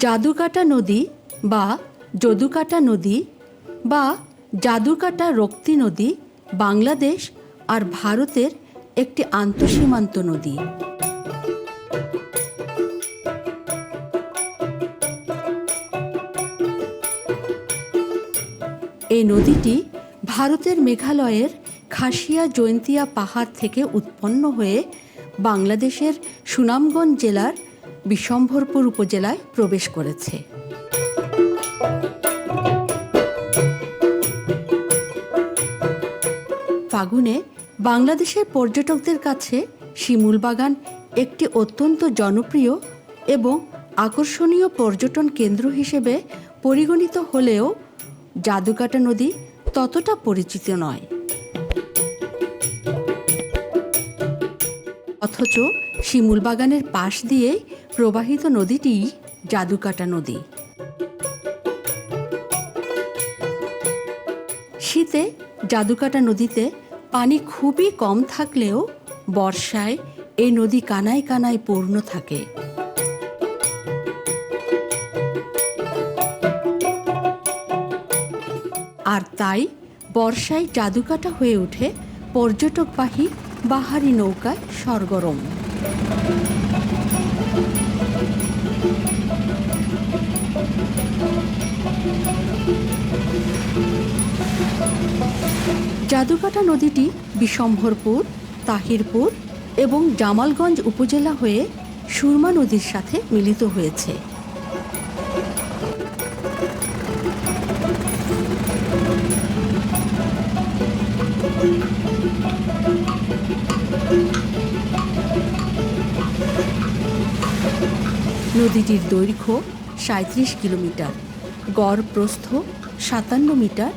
জাদুকাটা নদী বা যদুকাটা নদী বা জাদুকাটা রক্তি নদী বাংলাদেশ আর ভারতের একটি আন্তঃসীমান্ত নদী। এই নদীটি ভারতের মেঘালয়ের খাসিয়া জৈন্তিয়া পাহাড় থেকে উৎপন্ন হয়ে বাংলাদেশের সুনামগঞ্জ জেলার বিশম্ভরপুর উপজেলায় প্রবেশ করেছে। ফাগুনে বাংলাদেশের পর্যটকদের কাছে শিমুল বাগান একটি অত্যন্ত জনপ্রিয় এবং আকর্ষণীয় পর্যটন কেন্দ্র হিসেবে পরিগণিত হলেও জাদুকাটা নদী ততটা পরিচিত নয়। অথচ শিমুল বাগানের পাশ দিয়ে প্রবাহিত নদীটি জাদুকাটা নদী। শীতে জাদুকাটা নদীতে পানি খুবই কম থাকলেও বর্ষায় এই নদী কানায় কানায় পূর্ণ থাকে। আর তাই বর্ষায় জাদুকাটা হয়ে ওঠে পর্যটকবাহী বাহারি নৌকায় সরগরম। জাদুকাটা নদীটি বিশম্ভরপুর, তাহিরপুর এবং জামালগঞ্জ উপজেলা হয়ে সুরমা নদীর সাথে মিলিত হয়েছে। নদীটির দৈর্ঘ্য সাঁত্রিশ কিলোমিটার, গড় প্রস্থ সাতান্ন মিটার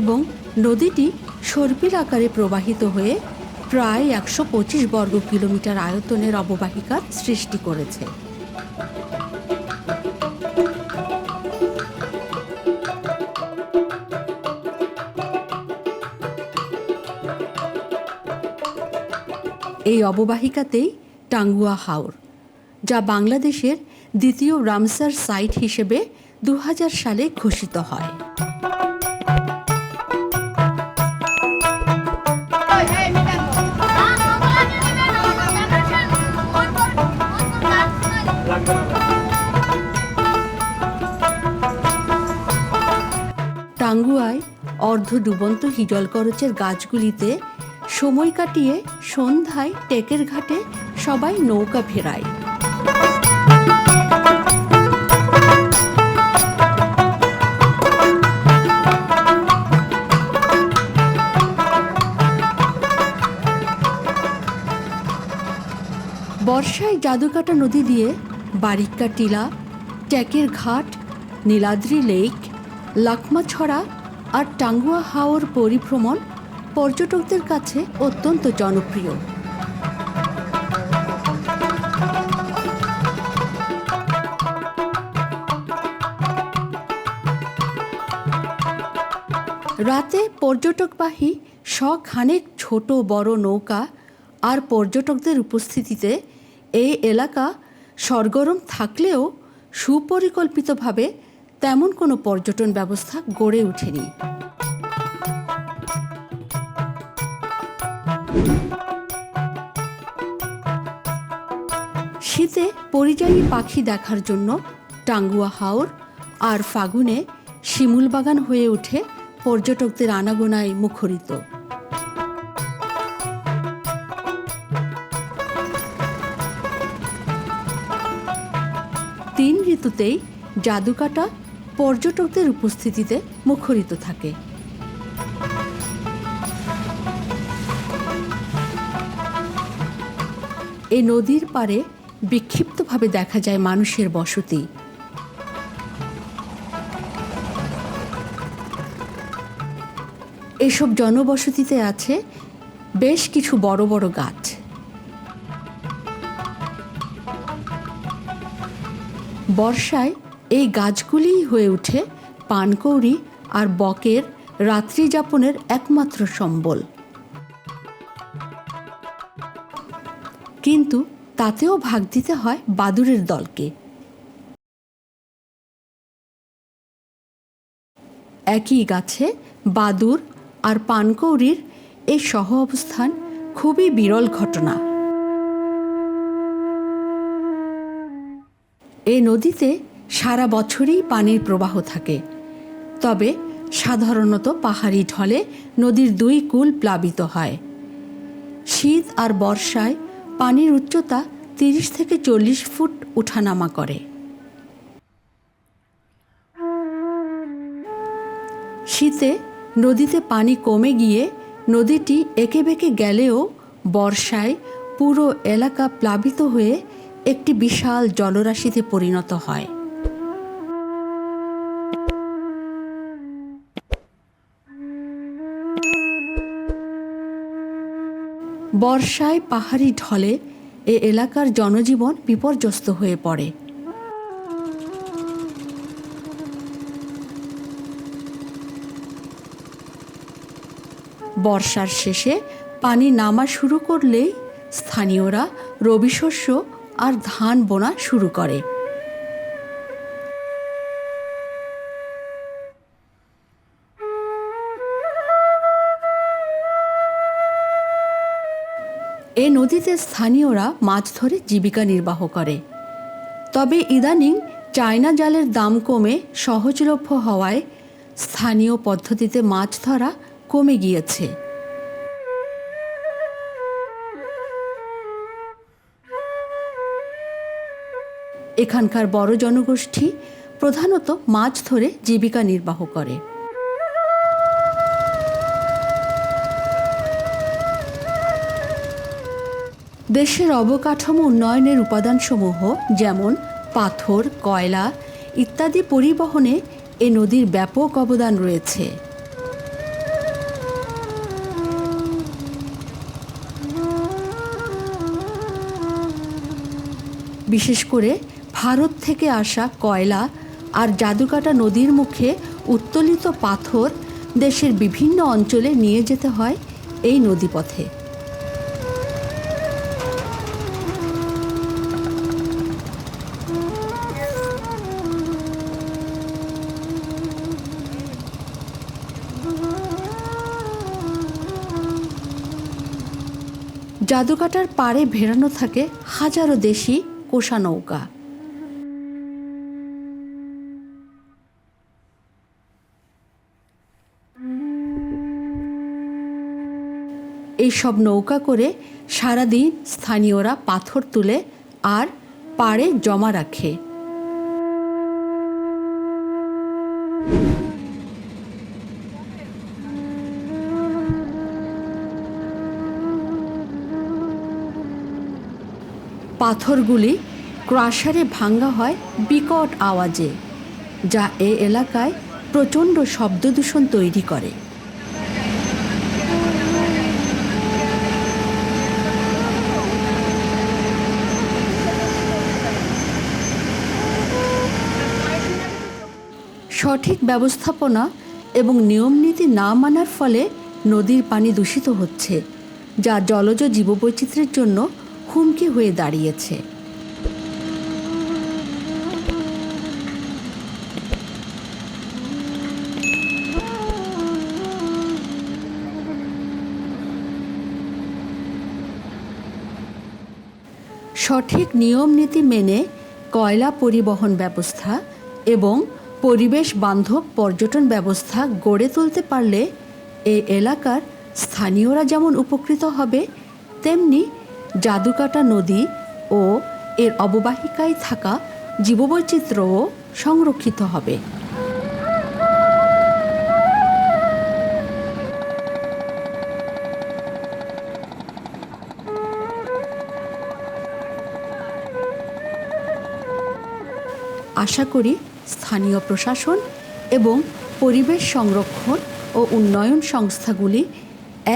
এবং নদীটি সর্পির আকারে প্রবাহিত হয়ে প্রায় একশো পঁচিশ বর্গ কিলোমিটার আয়তনের অববাহিকার সৃষ্টি করেছে। এই অববাহিকাতেই টাঙ্গুয়া হাওর, যা বাংলাদেশের দ্বিতীয় রামসার সাইট হিসেবে দু হাজার সালে ঘোষিত হয়। অর্ধ ডুবন্ত হিজল করচের গাছগুলিতে সময় কাটিয়ে সন্ধ্যায় টেকের ঘাটে সবাই নৌকা ফেরায়। বর্ষায় জাদুকাটা নদী দিয়ে বারিক্কা টিলা ট্যাকের ঘাট, নীলাদ্রি লেক, লাকমাছড়া আর টাঙ্গুয়া হাওর পরিভ্রমণ পর্যটকদের কাছে অত্যন্ত জনপ্রিয়। রাতে পর্যটকবাহী শখানেক ছোট বড় নৌকা আর পর্যটকদের উপস্থিতিতে এই এলাকা সরগরম থাকলেও সুপরিকল্পিতভাবে তেমন কোনো পর্যটন ব্যবস্থা গড়ে ওঠেনি। শীতে পরিযায়ী পাখি দেখার জন্য টাঙ্গুয়া হাওর আর ফাগুনে শিমুল বাগান হয়ে ওঠে পর্যটকদের আনাগোনায় মুখরিত। তিন ঋতুতেই জাদুকাটা পর্যটকদের উপস্থিতিতে মুখরিত থাকে। এই নদীর পারে বিক্ষিপ্তভাবে দেখা যায় মানুষের বসতি। এসব জনবসতিতে আছে বেশ কিছু বড় বড় গাছ। বর্ষায় এই গাছগুলিই হয়ে ওঠে পানকৌড়ি আর বকের রাত্রি যাপনের একমাত্র সম্বল। কিন্তু তাতেও ভাগ দিতে হয় বাদুরের দলকে। একই গাছে বাদুর আর পানকৌড়ির এই সহ অবস্থান খুবই বিরল ঘটনা। এই নদীতে সারা বছরই পানির প্রবাহ থাকে। তবে সাধারণত পাহাড়ি ঢলে নদীর দুই কূল প্লাবিত হয়। শীত আর বর্ষায় পানির উচ্চতা তিরিশ থেকে চল্লিশ ফুট উঠানামা করে। শীতে নদীতে পানি কমে গিয়ে নদীটি এঁকে বেঁকে গেলেও বর্ষায় পুরো এলাকা প্লাবিত হয়ে একটি বিশাল জলরাশিতে পরিণত হয়। বর্ষায় পাহাড়ি ঢলে এ এলাকার জনজীবন বিপর্যস্ত হয়ে পড়ে। বর্ষার শেষে পানি নামা শুরু করলেই স্থানীয়রা রবি শস্য আর ধান বোনা শুরু করে। এ নদীতে স্থানীয়রা মাছ ধরে জীবিকা নির্বাহ করে। তবে ইদানিং চায়না জালের দাম কমে সহজলভ্য হওয়ায় স্থানীয় পদ্ধতিতে মাছ ধরা কমে গিয়েছে। এখানকার বড় জনগোষ্ঠী প্রধানত মাছ ধরে জীবিকা নির্বাহ করে। দেশের অবকাঠামো উন্নয়নের উপাদানসমূহ যেমন পাথর, কয়লা ইত্যাদি পরিবহনে এ নদীর ব্যাপক অবদান রয়েছে। বিশেষ করে ভারত থেকে আসা কয়লা আর জাদুকাটা নদীর মুখে উত্তোলিত পাথর দেশের বিভিন্ন অঞ্চলে নিয়ে যেতে হয় এই নদীপথে। জাদুকাটার পাড়ে ভেড়ানো থাকে হাজারো দেশি কোষা নৌকা। এইসব নৌকা করে সারাদিন স্থানীয়রা পাথর তুলে আর পাড়ে জমা রাখে। পাথরগুলি ক্রাশারে ভাঙ্গা হয় বিকট আওয়াজে, যা এ এলাকায় প্রচণ্ড শব্দদূষণ তৈরি করে। সঠিক ব্যবস্থাপনা এবং নিয়মনীতি না মানার ফলে নদীর পানি দূষিত হচ্ছে, যা জলজ জীববৈচিত্র্যের জন্য হুমকি হয়ে দাঁড়িয়েছে। সঠিক নিয়ম নীতি মেনে কয়লা পরিবহন ব্যবস্থা এবং পরিবেশ বান্ধব পর্যটন ব্যবস্থা গড়ে তুলতে পারলে এই এলাকার স্থানীয়রা যেমন উপকৃত হবে, তেমনি জাদুকাটা নদী ও এর অববাহিকায় থাকা জীববৈচিত্র্যও সংরক্ষিত হবে। আশা করি স্থানীয় প্রশাসন এবং পরিবেশ সংরক্ষণ ও উন্নয়ন সংস্থাগুলি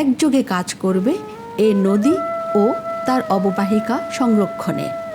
একযোগে কাজ করবে এ নদী ও তার অববাহিকা সংরক্ষণে।